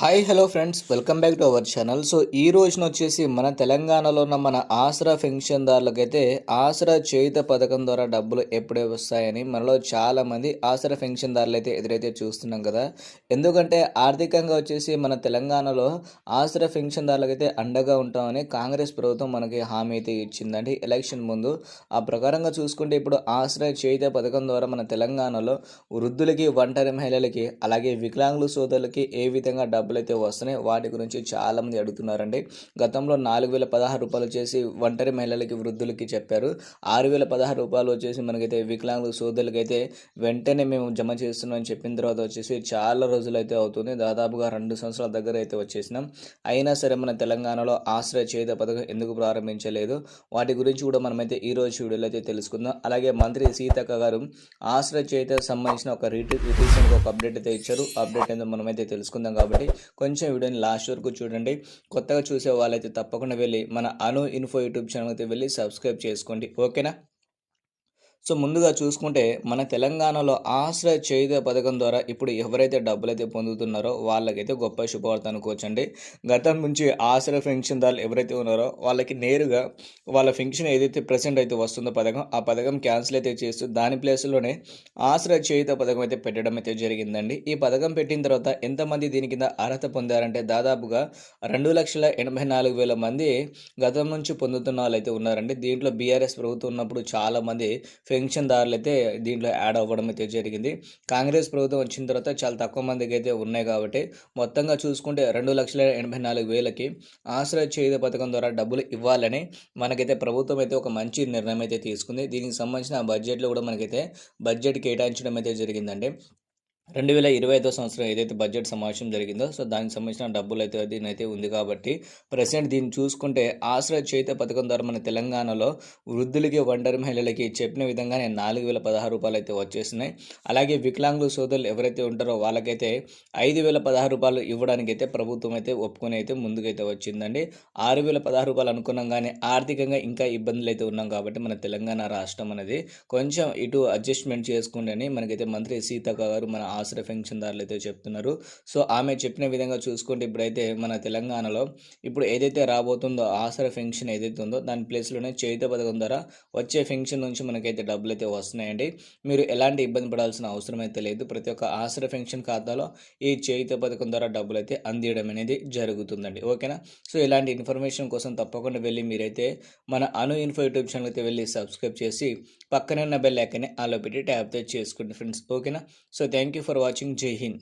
Hi hello friends welcome back to our channel so ఈ రోజున వచ్చేసి మన తెలంగాణలో ఉన్న మన ఆసరా పెన్షన్దారులకైతే ఆసరా చేయుత పథకం ద్వారా డబ్బులు ఎప్పుడే వస్తాయని మనలో చాలామంది ఆసరా పెన్షన్దారులు అయితే ఎదురైతే చూస్తున్నాం కదా. ఎందుకంటే ఆర్థికంగా వచ్చేసి మన తెలంగాణలో ఆసరా పెన్షన్దారులకైతే అండగా ఉంటామని కాంగ్రెస్ ప్రభుత్వం మనకి హామీ అయితే ఇచ్చిందండి ఎలక్షన్ ముందు. ఆ ప్రకారంగా చూసుకుంటే ఇప్పుడు ఆసరా చేయుత పథకం ద్వారా మన తెలంగాణలో వృద్ధులకి ఒంటరి మహిళలకి అలాగే వికలాంగుల సోదరులకి ఏ విధంగా డబ్బు డబ్బులు అయితే వస్తున్నాయి. వాటి గురించి చాలామంది అడుగుతున్నారండి. గతంలో నాలుగు వేల పదహారు రూపాయలు వచ్చేసి ఒంటరి మహిళలకి వృద్ధులకి చెప్పారు. ఆరు వేల పదహారు రూపాయలు వచ్చేసి మనకైతే వికలాంగుల సోదరులకి అయితే వెంటనే మేము జమ చేస్తున్నామని చెప్పిన తర్వాత వచ్చేసి చాలా రోజులు అయితే అవుతుంది. దాదాపుగా రెండు సంవత్సరాల దగ్గర అయితే వచ్చేసినాం. అయినా సరే మన తెలంగాణలో ఆశ్రయ చేత పథకం ఎందుకు ప్రారంభించలేదు? వాటి గురించి కూడా మనమైతే ఈ రోజు వీడియోలో అయితే తెలుసుకుందాం. అలాగే మంత్రి సీతక్క గారు ఆశ్రయ చేత సంబంధించిన ఒక రీటి రీసెంట్గా ఒక అప్డేట్ అయితే ఇచ్చారు. అప్డేట్ ఏందో మనమైతే తెలుసుకుందాం కాబట్టి కొంచెం వీడియోని లాస్ట్ వరకు చూడండి. కొత్తగా చూసే వాళ్ళైతే తప్పకుండా వెళ్ళి మన అను ఇన్ఫో యూట్యూబ్ ఛానల్ అయితే వెళ్ళి సబ్స్క్రైబ్ చేసుకోండి. ఓకేనా? సో ముందుగా చూసుకుంటే మన తెలంగాణలో ఆశ్రయ చేయుత పథకం ద్వారా ఇప్పుడు ఎవరైతే డబ్బులు అయితే పొందుతున్నారో వాళ్ళకైతే గొప్ప శుభవార్త అనుకోవచ్చండి. గతం నుంచి ఆశ్రయ పెన్షన్దారులు ఎవరైతే ఉన్నారో వాళ్ళకి నేరుగా వాళ్ళ పెన్షన్ ఏదైతే ప్రెసెంట్ అయితే వస్తుందో పథకం ఆ పథకం క్యాన్సిల్ అయితే చేస్తూ దాని ప్లేస్లోనే ఆశ్రయ చేయుత పథకం అయితే పెట్టడం అయితే జరిగిందండి. ఈ పథకం పెట్టిన తర్వాత ఎంతమంది దీని కింద అర్హత పొందారంటే దాదాపుగా రెండు లక్షల ఎనభై నాలుగు వేల మంది గతం నుంచి పొందుతున్న వాళ్ళైతే ఉన్నారండి. దీంట్లో బీఆర్ఎస్ ప్రభుత్వం ఉన్నప్పుడు చాలామంది పెన్షన్దారులు అయితే దీంట్లో యాడ్ అవ్వడం అయితే జరిగింది. కాంగ్రెస్ ప్రభుత్వం వచ్చిన తర్వాత చాలా తక్కువ మందికి అయితే ఉన్నాయి కాబట్టి మొత్తంగా చూసుకుంటే రెండు లక్షల ఎనభై నాలుగు వేలకి ఆశ్రయ చేయుత పథకం ద్వారా డబ్బులు ఇవ్వాలని మనకైతే ప్రభుత్వం అయితే ఒక మంచి నిర్ణయం అయితే తీసుకుంది. దీనికి సంబంధించిన బడ్జెట్లో కూడా మనకైతే బడ్జెట్ కేటాయించడం అయితే జరిగిందండి. రెండు వేల ఇరవై ఐదో సంవత్సరం ఏదైతే బడ్జెట్ సమావేశం జరిగిందో సో దానికి సంబంధించిన డబ్బులు అయితే దీనైతే ఉంది కాబట్టి ప్రజెంట్ దీన్ని చూసుకుంటే ఆశ్రయ చేత పథకం ద్వారా మన తెలంగాణలో వృద్ధులకి ఒంటరి మహిళలకి చెప్పిన విధంగానే నాలుగు వేల పదహారు రూపాయలు అయితే వచ్చేసినాయి అలాగే వికలాంగుల సోదరులు ఎవరైతే ఉంటారో వాళ్ళకైతే ఐదు వేల పదహారు రూపాయలు ఇవ్వడానికి అయితే ప్రభుత్వం అయితే ఒప్పుకొని అయితే ముందుకైతే వచ్చిందండి. ఆరు వేల పదహారు రూపాయలు అనుకున్నాం కానీ ఆర్థికంగా ఇంకా ఇబ్బందులు అయితే ఉన్నాం కాబట్టి మన తెలంగాణ రాష్ట్రం అనేది కొంచెం ఇటు అడ్జస్ట్మెంట్ చేసుకుంటేనే మనకైతే మంత్రి సీతక్క గారు మన ఆశ్రయ పెన్షన్దారులు అయితే చెప్తున్నారు. సో ఆమె చెప్పిన విధంగా చూసుకుంటే ఇప్పుడైతే మన తెలంగాణలో ఇప్పుడు ఏదైతే రాబోతుందో ఆశ్రయ పెన్షన్ ఏదైతే ఉందో దాని ప్లేస్లోనే చేయుత పథకం ద్వారా వచ్చే పెన్షన్ నుంచి మనకైతే డబ్బులు అయితే వస్తున్నాయండి. మీరు ఎలాంటి ఇబ్బంది పడాల్సిన అవసరం అయితే లేదు. ప్రతి ఒక్క ఆశ్రయ పెన్షన్ ఖాతాలో ఈ చేయుత పథకం ద్వారా డబ్బులు అయితే అందియడం అనేది జరుగుతుందండి. ఓకేనా? సో ఇలాంటి ఇన్ఫర్మేషన్ కోసం తప్పకుండా వెళ్ళి మీరైతే మన అను ఇన్ఫో యూట్యూబ్ ఛానల్ అయితే వెళ్ళి సబ్స్క్రైబ్ చేసి పక్కనే ఉన్న బెల్ ఐకనే ఆలో పెట్టి ట్యాప్ చేసుకోండి ఫ్రెండ్స్. ఓకేనా? So thank you for watching Jai Hind